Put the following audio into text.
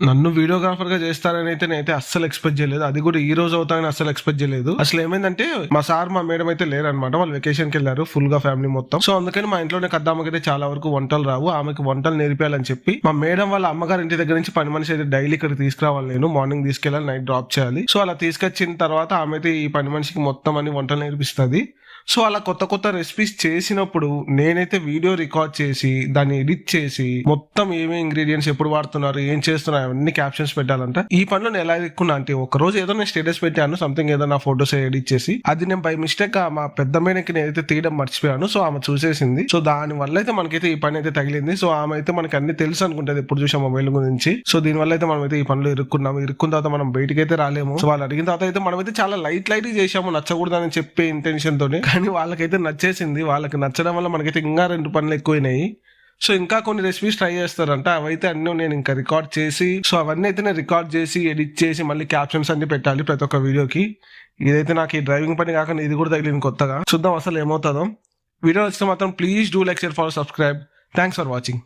నన్ను వీడియోగ్రాఫర్గా చేస్తారని అయితే నేనైతే అస్సలు ఎక్స్పెక్ట్ చేయలేదు. అది కూడా ఈ రోజు అవుతానని అస్సలు ఎక్స్పెక్ట్ చేయలేదు. అసలు ఏమైందంటే మా సార్ మా మేడం అయితే లేరనమాట వాళ్ళు వెకేషన్కి వెళ్ళారు ఫుల్గా ఫ్యామిలీ మొత్తం. సో అందుకని మా ఇంట్లోనే కద్దామకి అయితే చాలా వరకు వంటలు రావు. ఆమెకి వంటలు నేర్పించాలని చెప్పి మా మేడం వాళ్ళ అమ్మగారి ఇంటి దగ్గర నుంచి పని మనిషి అయితే డైలీ ఇక్కడ తీసుకురావాలి నేను. మార్నింగ్ తీసుకెళ్ళాలి నైట్ డ్రాప్ చేయాలి. సో అలా తీసుకొచ్చిన తర్వాత ఆమె అయితే ఈ పని మనిషికి మొత్తం అన్ని వంటలు నేర్పిస్తుంది. సో అలా కొత్త కొత్త రెసిపీస్ చేసినప్పుడు నేనైతే వీడియో రికార్డ్ చేసి దాన్ని ఎడిట్ చేసి మొత్తం ఏమేమి ఇంగ్రీడియంట్స్ ఎప్పుడు వాడుతున్నారు ఏం చేస్తున్నారు అన్ని క్యాప్షన్స్ పెట్టాలంట. ఈ పనిలో నేను ఎలా ఎక్కున్నా అంటే ఒక రోజు ఏదో నేను స్టేటస్ పెట్టాను సంథింగ్ ఏదో నా ఫోటోస్ ఎడిట్ చేసి అది నేను బై మిస్టేక్ మా పెద్ద మేనకి నేనైతే తీయడం మర్చిపోయాను సో ఆమె చూసేసింది. సో దాని వల్ల అయితే మనకైతే ఈ పని అయితే తగిలింది. సో ఆమె అయితే మనకి అన్ని తెలుసు అనుకుంటది ఎప్పుడు చూసాం మొబైల్ గురించి. సో దీని వల్ల అయితే మనం అయితే ఈ పనులు ఇరుక్కున్నాము. ఇరుక్కున్న తర్వాత మనం బయటికి అయితే రాలేము. సో వాళ్ళు అడిగిన తర్వాత అయితే మనం అయితే చాలా లైట్ లైట్ చేసాము నచ్చకూడదని చెప్పే ఇంటెన్షన్ తోనే. కానీ వాళ్ళకైతే నచ్చేసింది. వాళ్ళకి నచ్చడం వల్ల మనకైతే ఇంకా రెండు పనులు ఎక్కువైనాయి. సో ఇంకా కొన్ని రెసిపీస్ ట్రై చేస్తారంట. అవైతే అన్ని నేను ఇంకా రికార్డ్ చేసి సో అవన్నీ అయితే నేను రికార్డ్ చేసి ఎడిట్ చేసి మళ్ళీ క్యాప్షన్స్ అన్ని పెట్టాలి ప్రతి ఒక్క వీడియోకి ఇదైతే నాకు ఈ డ్రైవింగ్ పని కాకుండా ఇది కూడా తగిలింది కొత్తగా. చూద్దాం అసలు ఏమవుతుందో. వీడియో వచ్చిన మాత్రం please do like share follow subscribe thanks for watching